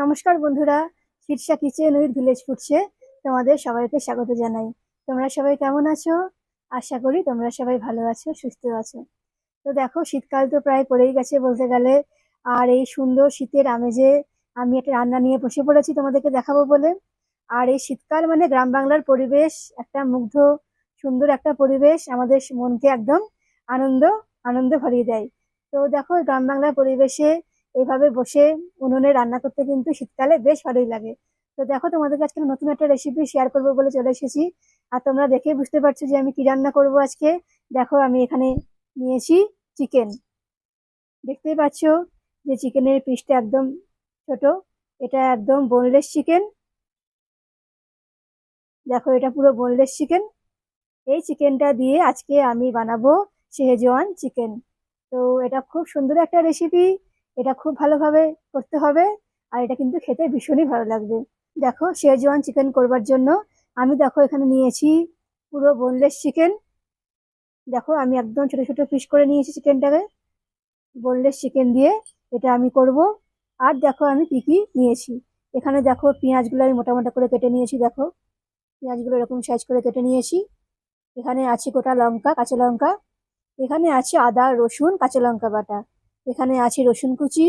নমস্কার বন্ধুরা, Shirsha kitchen with village ফুটছে তোমাদের সবাইকে স্বাগত জানাই। তোমরা সবাই কেমন আছো? আশা করি তোমরা সবাই ভালো আছো, সুস্থ আছো। তো দেখো, শীতকাল তো প্রায় পড়েই গেছে বলতে গেলে। আর এই সুন্দর শীতের আমেজে আমি একটা রান্না নিয়ে বসে পড়েছি তোমাদেরকে দেখাবো বলে। আর এই শীতকাল মানে গ্রাম বাংলার পরিবেশ, একটা মুগ্ধ, সুন্দর একটা পরিবেশ আমাদের মনকে একদম আনন্দ আনন্দ ভরিয়ে দেয়। তো দেখো গ্রাম বাংলার পরিবেশে এইভাবে বসে উনুনে রান্না করতে কিন্তু শীতকালে বেশ ভালোই লাগে। তো দেখো তোমাদের কাছে নতুন একটা রেসিপি শেয়ার করব বলে চলে এসেছি। আর তোমরা দেখে বুঝতে পারছ যে আমি কি রান্না করব আজকে। দেখো, আমি এখানে নিয়েছি চিকেন দেখতেই পাচ্ছ যে চিকেনের পিসটা একদম ছোট। এটা একদম বোনলেস চিকেন দেখো, এটা পুরো বোনলেস চিকেন এই চিকেনটা দিয়ে আজকে আমি বানাবো শেহজওয়ান চিকেন তো এটা খুব সুন্দর একটা রেসিপি এটা খুব ভালোভাবে করতে হবে আর এটা কিন্তু খেতে ভীষণই ভালো লাগবে। দেখো শেজওয়ান চিকেন করবার জন্য আমি দেখো এখানে নিয়েছি পুরো বোনলেস চিকেন দেখো আমি একদম ছোট ছোট পিস করে নিয়েছি চিকেনটাকে বোনলেস চিকেন দিয়ে এটা আমি করব। আর দেখো আমি কি কি নিয়েছি। এখানে দেখো পেঁয়াজগুলো আমি মোটা মোটা করে কেটে নিয়েছি, দেখো। পেঁয়াজগুলো এরকম সাইজ করে কেটে নিয়েছি। এখানে আছে গোটা লঙ্কা, কাঁচা লঙ্কা। এখানে আছে আদা, রসুন, কাঁচা লঙ্কা বাটা। এখানে আছে রসুন কুচি,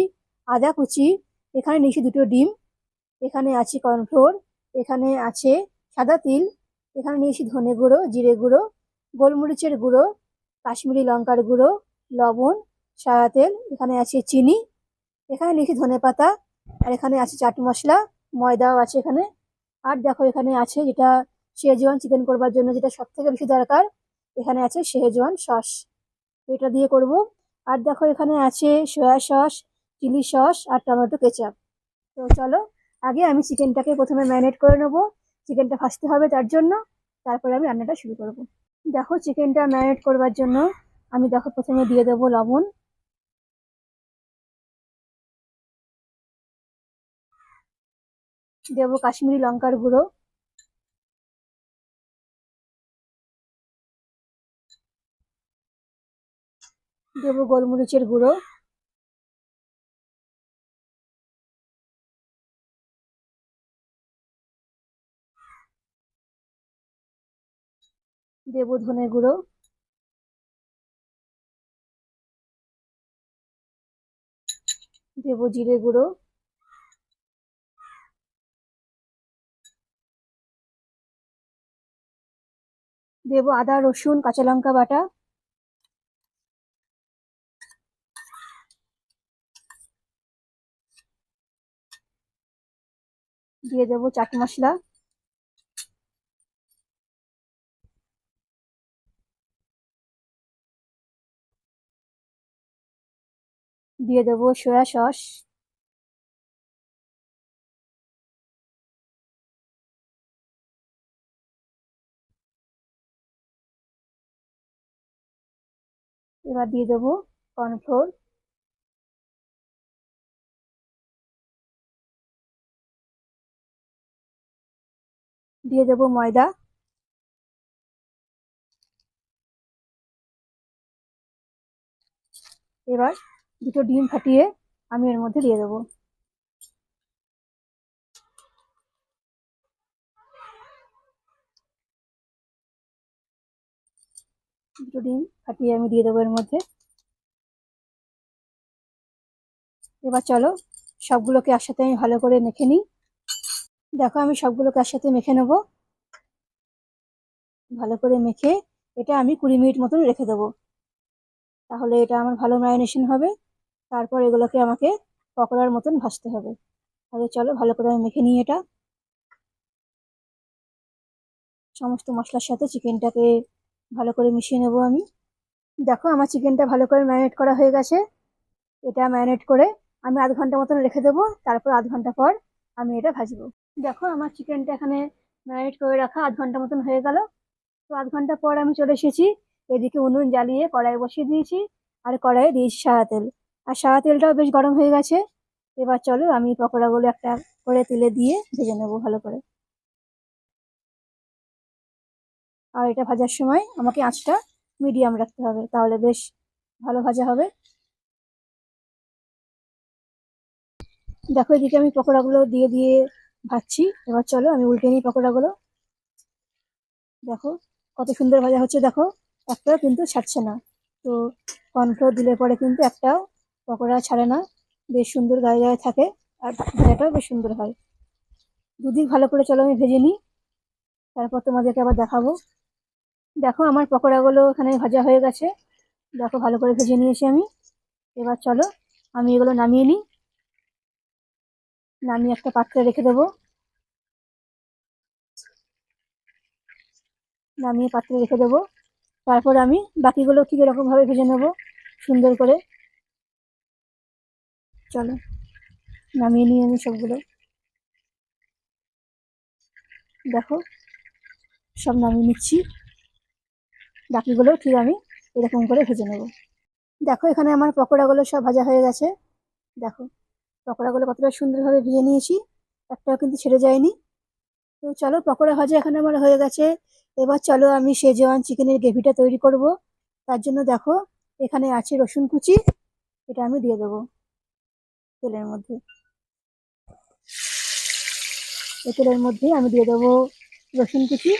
আদা কুচি, এখানে নিয়েছি দুটো ডিম, এখানে আছে কর্নফ্লোর, এখানে আছে সাদা তিল, এখানে নিয়েছি ধনে গুঁড়ো, জিরে গুঁড়ো, গোলমরিচের গুঁড়ো, কাশ্মীরি লঙ্কার গুঁড়ো, লবণ, সাদা তেল, এখানে আছে চিনি, এখানে নিয়েছি ধনে পাতা, আর এখানে আছে চাট মশলা, ময়দাও আছে এখানে। আর দেখো এখানে আছে যেটা শেজওয়ান চিকেন করবার জন্য যেটা সব থেকে বেশি দরকার, এখানে আছে শেজওয়ান সস। এটা দিয়ে করব। আর দেখো এখানে আছে সয়া সস, চিলি সস আর টমেটো কেচাপ। তো চলো, আগে আমি চিকেনটাকে প্রথমে ম্যারিনেট করে নেব। চিকেনটা ভাজতে হবে তার জন্য। তারপরে আমি রান্নাটা শুরু করব। দেখো চিকেনটা ম্যারিনেট করবার জন্য আমি দেখো প্রথমে দিয়ে দেবো লবণ। দেবো কাশ্মীরি লঙ্কার গুঁড়ো। দেবো গোলমরিচের গুঁড়ো। দেব ধনে গুঁড়ো। দেব জিরে গুঁড়ো। দেব আদা, রসুন, কাঁচা লঙ্কা বাটা। দিয়ে দেবো চাট মশলা। দিয়ে দেবো সয়া সস। এবার দিয়ে দেবো কর্নফ্লোর। দিয়ে দেবো ময়দা। এবার দুটো ডিম ফাটিয়ে আমি এর মধ্যে দিয়ে দেবো। দুটো ডিম ফাটিয়ে আমি দিয়ে দেবো এর মধ্যে। এবার চলো সবগুলোকে একসাথে আমি ভালো করে মেখে নিই। দেখো আমি সবগুলোকে একসাথে মেখে নেব? ভালো করে মেখে এটা আমি কুড়ি মিনিট মতন রেখে দেবো। তাহলে এটা আমার ভালো ম্যারিনেশন হবে। তারপর এগুলোকে আমাকে পকোড়ার মতন ভাজতে হবে। তাহলে চলো ভালো করে আমি মেখে নিই এটা। সমস্ত মশলার সাথে চিকেনটাকে ভালো করে মিশিয়ে নেব আমি। দেখো আমার চিকেনটা ভালো করে ম্যারিনেট করা হয়ে গেছে। এটা ম্যারিনেট করে আমি আধ ঘণ্টা মতন রেখে দেবো। তারপর আধ ঘণ্টা পর আমি এটা ভাজবো। দেখো, আমার চিকেনটা এখানে ম্যারিনেট করে রাখা আধ ঘণ্টা মতন হয়ে গেল। তো আধ ঘণ্টা পর আমি চলে এসেছি, এদিকে উনুন জ্বালিয়ে কড়াই বসিয়ে দিয়েছি, আর কড়াইয়ে দিয়েছি সাদা তেল। আর সাদা তেলটাও বেশ গরম হয়ে গেছে। এবার চলো আমি পকোড়াগুলো একটা করে তেলে দিয়ে ভেজে নেব ভালো করে। আর এটা ভাজার সময় আমাকে আঁচটা মিডিয়াম রাখতে হবে, তাহলে বেশ ভালো ভাজা হবে। দেখো, এদিকে আমি পকোড়াগুলো দিয়ে দিয়ে ভাজছি। এবার চলো আমি উল্টে নিই পকোড়াগুলো। দেখো, কত সুন্দর ভাজা হচ্ছে দেখো। একটাও কিন্তু ছাড়ছে না। তো কর্নফ্লোর দিলে পরে কিন্তু একটাও পকোড়া ছাড়ে না। বেশ সুন্দর গায়ে গায়ে থাকে আর ভাজাটাও বেশ সুন্দর হয়। দুদিক ভালো করে চলো আমি ভেজে নিই। তারপর তোমাদেরকে আবার দেখাবো। দেখো, আমার পকোড়াগুলো এখানে ভাজা হয়ে গেছে। দেখো, ভালো করে ভেজে নিয়েছি আমি। এবার চলো আমি এগুলো নামিয়ে নিই। নামিয়ে একটা পাত্রে রেখে দেবো। নামিয়ে পাত্রে রেখে দেবো। তারপর আমি বাকিগুলো ঠিক এরকম ভাবে ভেজে নেব, সুন্দর করে। চলো, নামিয়ে নিয়ে আমি সবগুলো। দেখো, সব নামিয়ে নিচ্ছি। বাকিগুলো ঠিক আমি এরকম করে ভেজে নেব। দেখো এখানে আমার পকোড়াগুলো সব ভাজা হয়ে গেছে। দেখো। পকোড়াগুলো কতটা সুন্দরভাবে ভেজে নিয়েছি, একটাও কিন্তু ছেড়ে যায়নি। তো চলো, পকোড়া ভাজা এখানে আমার হয়ে গেছে। এবার চলো আমি শেজওয়ান চিকেনের গ্রেভিটা তৈরি করব। তার জন্য দেখো, এখানে আছে রসুন কুচি, এটা আমি দিয়ে দেবো তেলের মধ্যে। এই তেলের মধ্যে আমি দিয়ে দেবো রসুন কুচি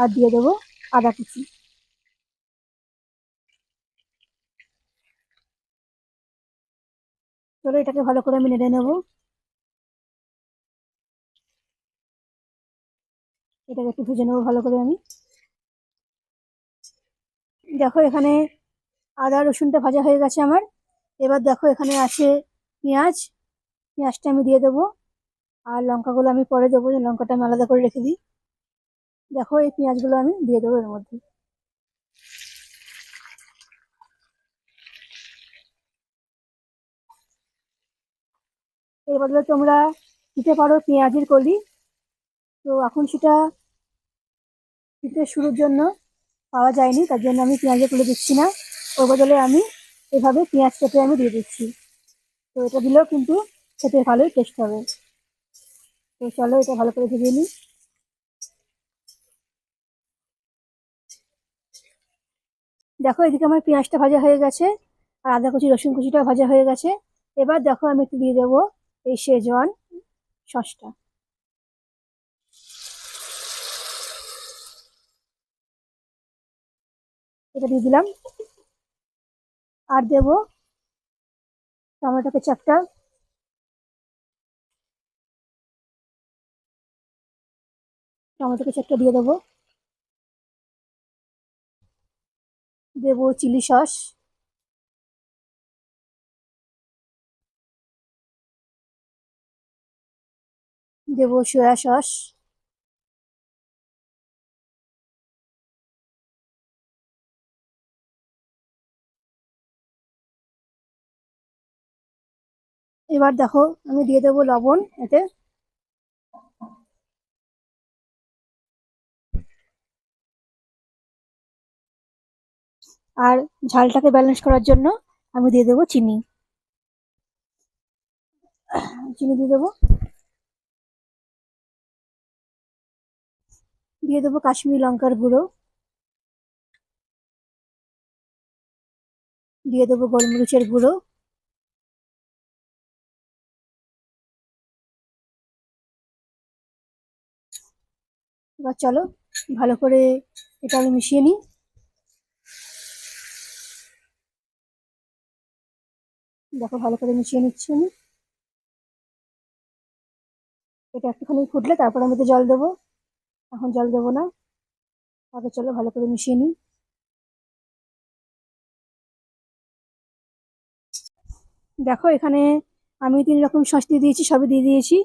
আর দিয়ে দেবো আদা কুচি। চলো এটাকে ভালো করে আমি নেড়ে নেব। এটাকে একটু ভেজে নেব ভালো করে আমি। দেখো এখানে আদা, রসুনটা ভাজা হয়ে গেছে আমার। এবার দেখো এখানে আছে পেঁয়াজ। পেঁয়াজটা আমি দিয়ে দেবো। আর লঙ্কাগুলো আমি পরে দেবো, লঙ্কাটা আমি আলাদা করে রেখে দিই। দেখো এই পেঁয়াজগুলো আমি দিয়ে দেবো এর মধ্যে। এর বদলে তোমরা দিতে পারো পেঁয়াজের কলি। তো এখন সেটা শীতের শুরুর জন্য পাওয়া যায়নি, তার জন্য আমি পেঁয়াজের কলি দিচ্ছি না। ওর বদলে আমি এভাবে পেঁয়াজ কেটে আমি দিয়ে দিচ্ছি। তো এটা দিলেও কিন্তু খেতে ভালোই টেস্ট হবে। তো চলো এটা ভালো করে ভেজে নিই। দেখো, এদিকে আমার পেঁয়াজটা ভাজা হয়ে গেছে আর আদা কুচি, রসুন কুচিটাও ভাজা হয়ে গেছে। এবার দেখো আমি একটু দিয়ে দেবো এই শেজওয়ান সসটা এটা দিয়ে দিলাম। আর দেবো টমেটো কেচাপটা টমেটো কেচাপটা দিয়ে দেবো। দেবো চিলি সস। দেবো সয়া সস। এবার দেখো আমি দিয়ে দেবো লবণ এতে। আর ঝালটাকে ব্যালেন্স করার জন্য আমি দিয়ে দেবো চিনি। চিনি দিয়ে দেবো। দিয়ে দেবো কাশ্মীরি লঙ্কার গুঁড়ো। দিয়ে দেবো গোলমরিচের গুঁড়ো। এবার চলো ভালো করে এটা আমি মিশিয়ে নিই। দেখো ভালো করে মিশিয়ে নিচ্ছি আমি। এটা একটুখানি ফুটলে তারপর আমি তো জল দেবো। এখন জল দেবো না। আগে চলো ভালো করে মিশিয়ে নিই। দেখো এখানে আমি তিন রকম সস দিয়ে দিয়েছি, সবই দিয়ে দিয়েছি।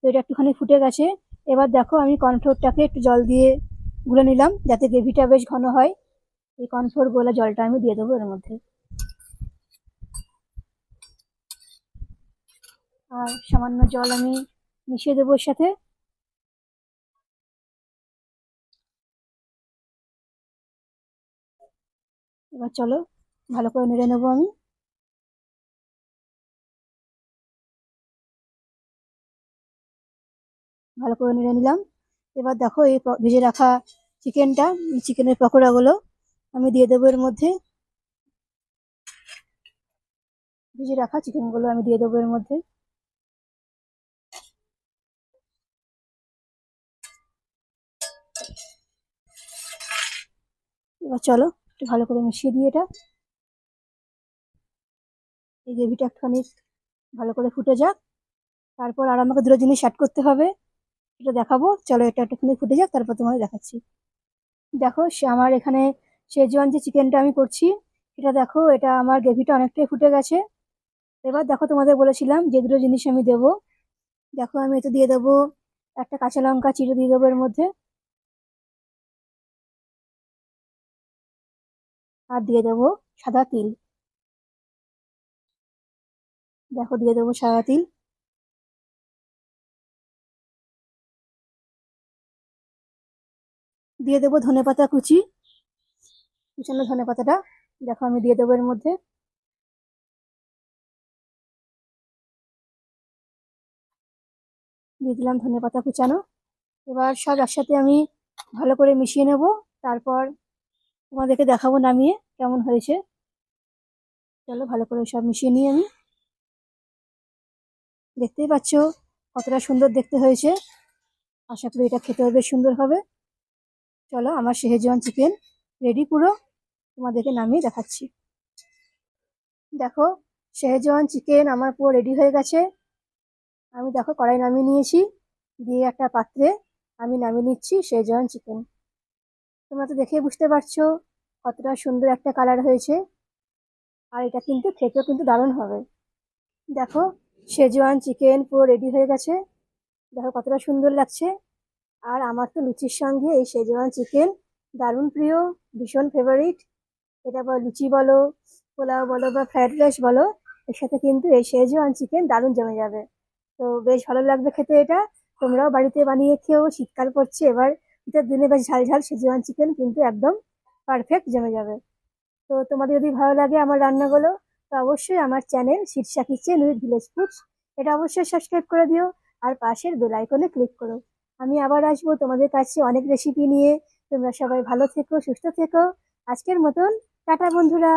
তো এটা একটুখানি ফুটে গেছে। এবার দেখো আমি কর্নফ্লোরটাকে একটু জল দিয়ে গুলে নিলাম, যাতে গ্রেভিটা বেশ ঘন হয়। এই কর্নফ্লোর গোলা জলটা আমি দিয়ে দেবো এর মধ্যে। আর সামান্য জল আমি মিশিয়ে দেবো এর সাথে। এবার চলো, ভালো করে নেড়ে নেব আমি। ভালো করে নেড়ে নিলাম। এবার দেখো, এই ভেজে রাখা চিকেনটা চিকেনের পকোড়াগুলো আমি দিয়ে দেবো এর মধ্যে। ভেজে রাখা চিকেনগুলো আমি দিয়ে দেবো এর মধ্যে। এবার চলো একটু ভালো করে মিশিয়ে দিই এটা এই গ্রেভিটা একটুখানি ভালো করে ফুটে যাক। তারপর আর আমাকে দুটো জিনিস অ্যাড করতে হবে। এটা দেখাবো। চলো এটা একটুখানি ফুটে যাক, তারপর তোমাকে দেখাচ্ছি। দেখো, সে আমার এখানে শেজওয়ান যে চিকেনটা আমি করছি, এটা দেখো, এটা আমার গ্রেভিটা অনেকটাই ফুটে গেছে। এবার দেখো, তোমাদের বলেছিলাম যে দুটো জিনিস আমি দেবো। দেখো, আমি এতে দিয়ে দেবো একটা কাঁচা লঙ্কা, চিড়ে দিয়ে দেবো এর মধ্যে। আর দিয়ে দেবো সাদা তিল। দেখো, দিয়ে দেবো সাদা তিল। দিয়ে দেবো ধনেপাতা কুচি। কুচানো ধনেপাতাটা, দেখো আমি দিয়ে দেবো এর মধ্যে। দিয়ে দিলাম ধনেপাতা কুচানো। এবার সব একসাথে আমি ভালো করে মিশিয়ে নেব। তারপর তোমাদেরকে দেখাবো নামিয়ে কেমন হয়েছে। চলো ভালো করে সব মিশিয়ে নিই আমি। দেখতেই পাচ্ছ কতটা সুন্দর দেখতে হয়েছে। আশা করি এটা খেতেও বেশ সুন্দর হবে। চলো আমার শেহজান চিকেন রেডি পুরো। তোমাদেরকে নামিয়ে দেখাচ্ছি। দেখো শেহজান চিকেন আমার পুরো রেডি হয়ে গেছে। আমি দেখো কড়াই নামিয়ে নিয়েছি। দিয়ে একটা পাত্রে আমি নামিয়ে নিচ্ছি শেহজান চিকেন। তোমরা তো দেখে বুঝতে পারছ কতটা সুন্দর একটা কালার হয়েছে। আর এটা কিন্তু খেতেও কিন্তু দারুণ হবে। দেখো শেজওয়ান চিকেন পুরো রেডি হয়ে গেছে। দেখো কতটা সুন্দর লাগছে। আর আমার তো লুচির সঙ্গে এই শেজওয়ান চিকেন দারুণ প্রিয়, ভীষণ ফেভারিট এটা বা লুচি বলো, পোলাও বলো বা ফ্রাইড রাইস বলো, এর সাথে কিন্তু এই শেজওয়ান চিকেন দারুণ জমে যাবে। তো বেশ ভালো লাগবে খেতে এটা। তোমরাও বাড়িতে বানিয়ে খেয়েও শীতকাল পড়ছে, এবার শীতের দিনে বেশ ঝাল ঝাল শেজওয়ান চিকেন কিন্তু একদম পারফেক্ট জমে যাবে। তো তোমাদের যদি ভালো লাগে আমার রান্নাগুলো, তো অবশ্যই আমার channel Shirsha kitchen with village foods এটা অবশ্যই সাবস্ক্রাইব করে দিও আর পাশের বেল আইকনে ক্লিক করো। আমি আবার আসব তোমাদের কাছে অনেক রেসিপি নিয়ে। তোমরা সবাই ভালো থেকো, সুস্থ থেকো। আজকের মতন, টাটা বন্ধুরা।